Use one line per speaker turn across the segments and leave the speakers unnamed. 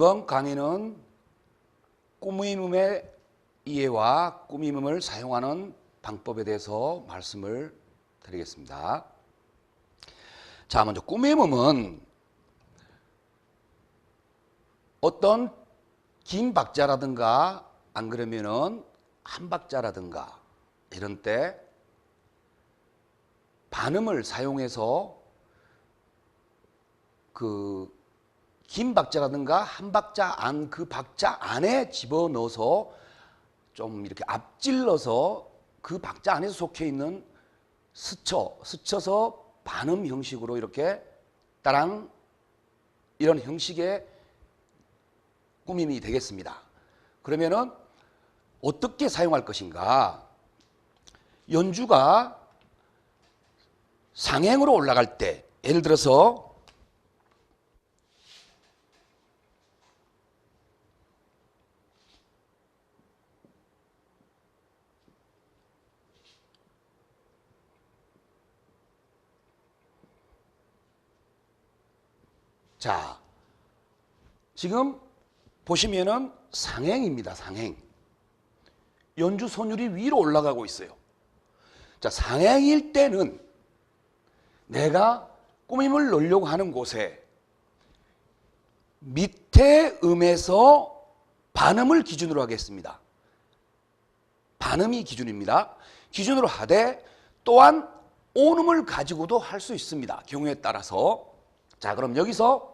이번 강의는 꾸밈음의 이해와 꾸밈음을 사용하는 방법에 대해서 말씀을 드리겠습니다. 자, 먼저 꾸밈음은 어떤 긴 박자라든가 안 그러면은 한 박자라든가 이런 때 반음을 사용해서 그 긴 박자라든가 한 박자 안 그 박자 안에 집어넣어서 좀 이렇게 앞질러서 그 박자 안에서 속해 있는 스쳐 스쳐서 반음 형식으로 이렇게 따랑 이런 형식의 꾸밈이 되겠습니다. 그러면은 어떻게 사용할 것인가? 연주가 상행으로 올라갈 때 예를 들어서 자, 지금 보시면은 상행입니다. 상행. 연주 손율이 위로 올라가고 있어요. 자, 상행일 때는 내가 꾸밈을 넣으려고 하는 곳에 밑에 음에서 반음을 기준으로 하겠습니다. 반음이 기준입니다. 기준으로 하되 또한 온음을 가지고도 할 수 있습니다. 경우에 따라서. 자, 그럼 여기서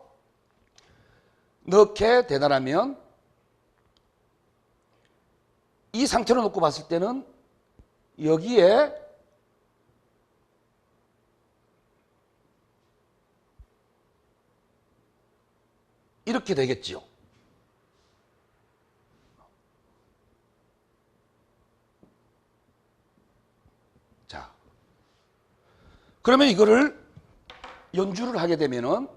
넣게 되다라면 이 상태로 놓고 봤을 때는 여기에 이렇게 되겠지요. 자. 그러면 이거를 연주를 하게 되면은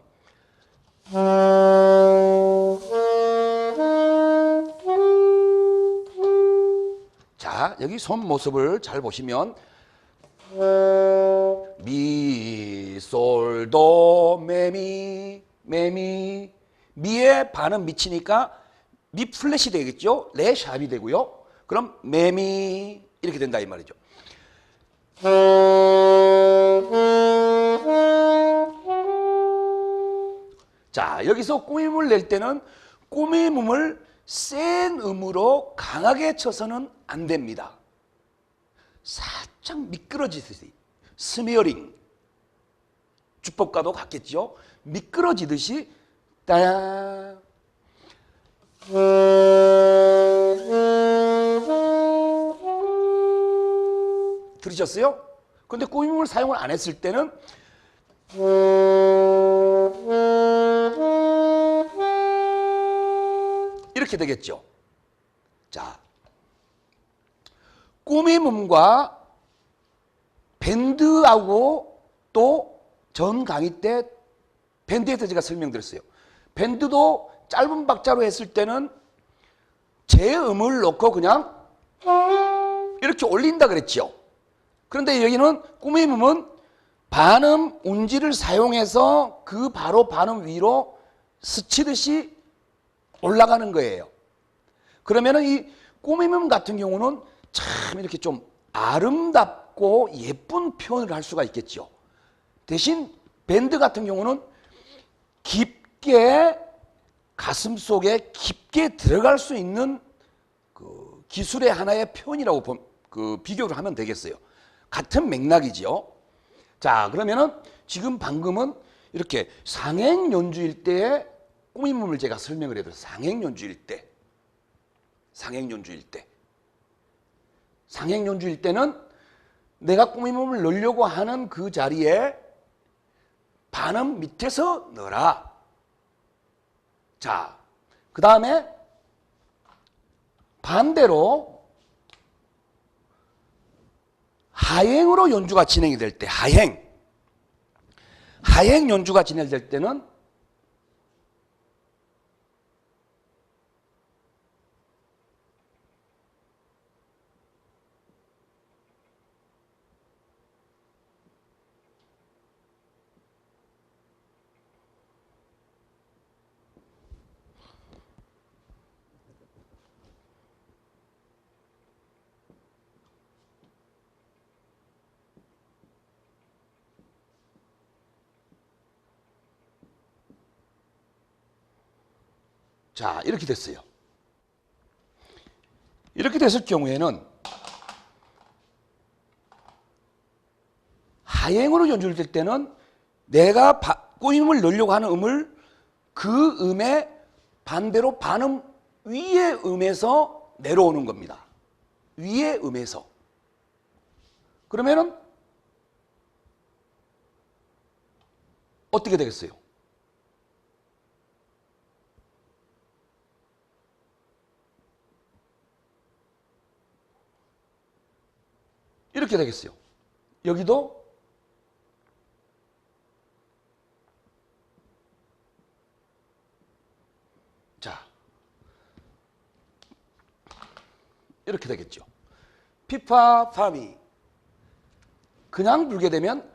자, 여기 손 모습을 잘 보시면 미, 솔, 도, 메미, 메미, 미에 반은 미치니까 미 플랫이 되겠죠? 레 샵이 되고요. 그럼 메미 이렇게 된다 이 말이죠. 자, 여기서 꾸밈을 낼 때는 꾸밈음을 센 음으로 강하게 쳐서는 안 됩니다. 살짝 미끄러지듯이 스미어링 주법과도 같겠죠. 미끄러지듯이 따 들으셨어요? 근데 꾸밈을 사용을 안 했을 때는 이렇게 되겠죠. 자, 꾸밈음과 밴드하고 또 전 강의 때 밴드에서 제가 설명드렸어요. 밴드도 짧은 박자로 했을 때는 제 음을 놓고 그냥 이렇게 올린다 그랬죠. 그런데 여기는 꾸밈음은 반음 운지를 사용해서 그 바로 반음 위로 스치듯이 올라가는 거예요. 그러면은 이 꾸밈음 같은 경우는 참 이렇게 좀 아름답고 예쁜 표현을 할 수가 있겠죠. 대신 밴드 같은 경우는 깊게 가슴 속에 깊게 들어갈 수 있는 그 기술의 하나의 표현이라고 보, 그 비교를 하면 되겠어요. 같은 맥락이지요. 자, 그러면은 지금 방금은 이렇게 상행 연주일 때의 꾸밈음을 제가 설명을 해도 상행 연주일 때, 상행 연주일 때, 상행 연주일 때는 내가 꾸밈음을 넣으려고 하는 그 자리에 반음 밑에서 넣어라. 자, 그 다음에 반대로 하행으로 연주가 진행이 될 때, 하행. 하행 연주가 진행될 때는 자, 이렇게 됐어요. 이렇게 됐을 경우에는 하행으로 연주를 될 때는 내가 바, 꾸밈을 넣으려고 하는 음을 그 음의 반대로 반음 위의 음에서 내려오는 겁니다. 위의 음에서. 그러면은 어떻게 되겠어요? 이렇게 되겠어요. 여기도 자 이렇게 되겠죠. 피파 파미 그냥 불게 되면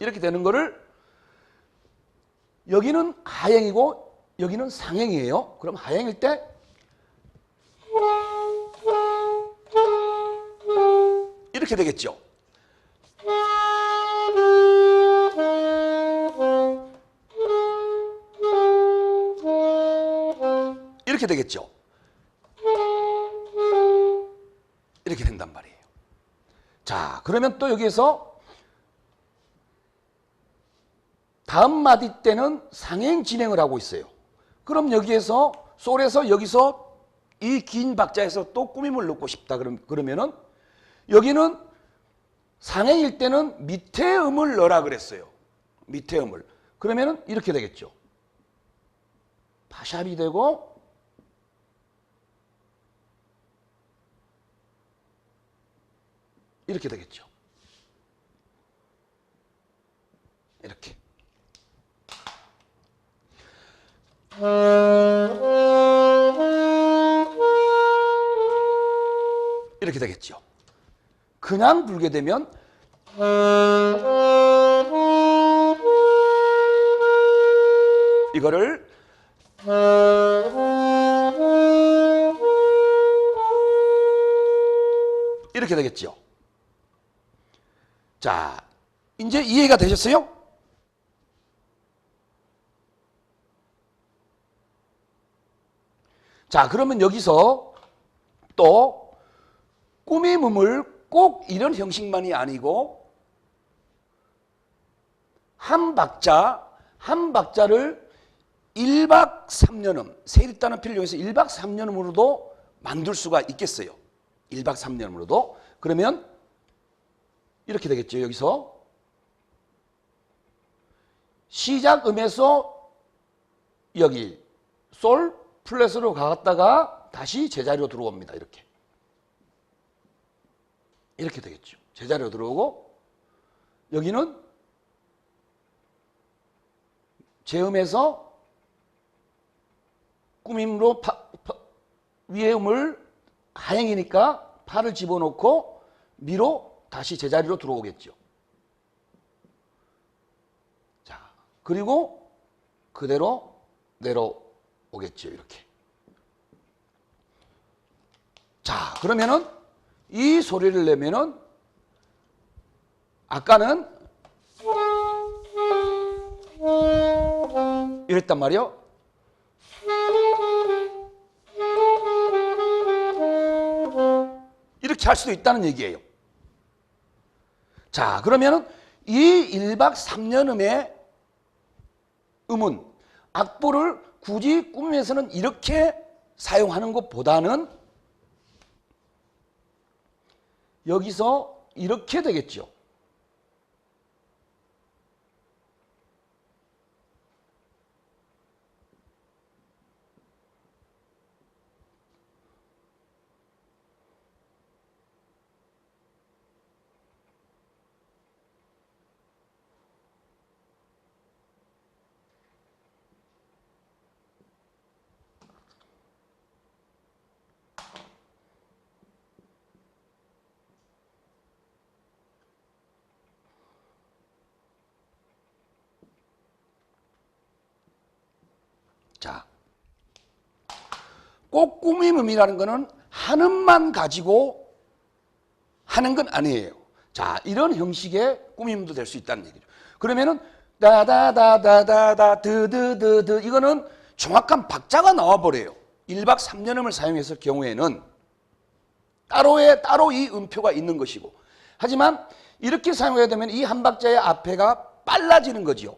이렇게 되는 거를 여기는 하행이고 여기는 상행이에요. 그럼 하행일 때 이렇게 되겠죠. 이렇게 되겠죠. 이렇게 된단 말이에요. 자, 그러면 또 여기에서 다음 마디 때는 상행 진행을 하고 있어요. 그럼 여기에서 솔에서 여기서 이 긴 박자에서 또 꾸밈을 넣고 싶다 그러면은 여기는 상행일 때는 밑에 음을 넣으라 그랬어요. 밑에 음을. 그러면은 이렇게 되겠죠. 파샵이 되고 이렇게 되겠죠. 이렇게. 이렇게 되겠죠. 그냥 불게 되면 이거를 이렇게 되겠죠. 자, 이제 이해가 되셨어요? 자, 그러면 여기서 또 꾸밈음을 꼭 이런 형식만이 아니고 한 박자, 한 박자를 1박 3년음, 세립단어 필을 이용해서 1박 3년음으로도 만들 수가 있겠어요. 1박 3년음으로도. 그러면 이렇게 되겠죠. 여기서 시작 음에서 여기 솔 플랫으로 가갔다가 다시 제자리로 들어옵니다. 이렇게. 이렇게 되겠죠. 제자리로 들어오고 여기는 제음에서 꾸밈으로 파, 파, 위의 음을 하행이니까 파를 집어넣고 미로 다시 제자리로 들어오겠죠. 자, 그리고 그대로 내려 오겠죠. 이렇게. 자, 그러면은 이 소리를 내면은 아까는 이랬단 말이요. 이렇게 할 수도 있다는 얘기예요. 자, 그러면은 이 1박 3년음의 음은 악보를 굳이 꾸미면서는 이렇게 사용하는 것보다는 여기서 이렇게 되겠죠. 자, 꼭 꾸밈음이라는 거는 한음만 가지고 하는 건 아니에요. 자, 이런 형식의 꾸밈도 될 수 있다는 얘기죠. 그러면은 다다다다다다 드드드드 이거는 정확한 박자가 나와 버려요. 1박 3년음을 사용했을 경우에는 따로의 따로 이 음표가 있는 것이고 하지만 이렇게 사용해야 되면 이 한 박자의 앞에가 빨라지는 거지요.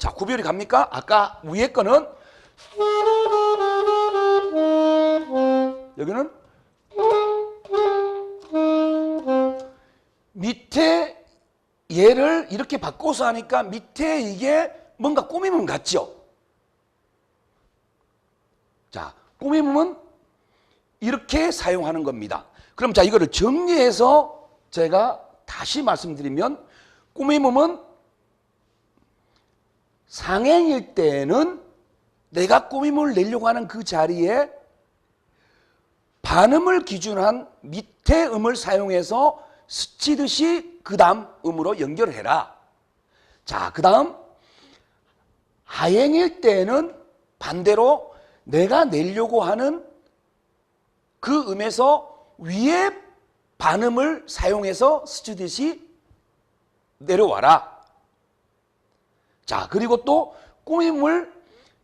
자, 구별이 갑니까? 아까 위에 거는 여기는 밑에 얘를 이렇게 바꿔서 하니까 밑에 이게 뭔가 꾸밈음 같죠? 자, 꾸밈음은 이렇게 사용하는 겁니다. 그럼 자, 이거를 정리해서 제가 다시 말씀드리면 꾸밈음은 상행일 때에는 내가 꾸밈을 내려고 하는 그 자리에 반음을 기준한 밑에 음을 사용해서 스치듯이 그 다음 음으로 연결해라. 자, 그 다음 하행일 때에는 반대로 내가 내려고 하는 그 음에서 위에 반음을 사용해서 스치듯이 내려와라. 자, 그리고 또 꾸밈을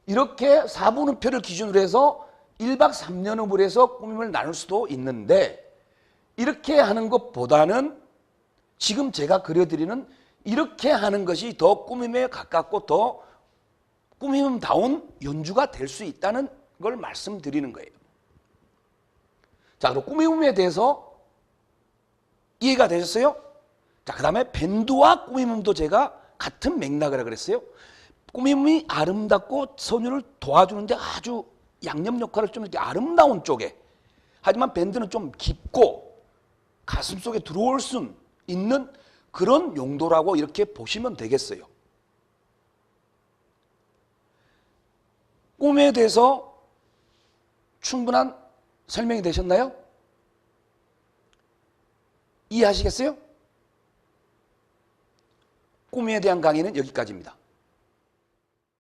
이렇게 4분음표를 기준으로 해서 1박 3년음을 해서 꾸밈을 나눌 수도 있는데 이렇게 하는 것보다는 지금 제가 그려드리는 이렇게 하는 것이 더 꾸밈에 가깝고 더 꾸밈다운 연주가 될 수 있다는 걸 말씀드리는 거예요. 자, 그럼 꾸밈에 대해서 이해가 되셨어요? 자, 그 다음에 밴드와 꾸밈음도 제가 같은 맥락이라 그랬어요. 꾸밈이 아름답고 선율을 도와주는데 아주 양념 역할을 좀 이렇게 아름다운 쪽에 하지만 밴드는 좀 깊고 가슴 속에 들어올 수 있는 그런 용도라고 이렇게 보시면 되겠어요. 꿈에 대해서 충분한 설명이 되셨나요? 이해하시겠어요? 꿈에 대한 강의는 여기까지입니다.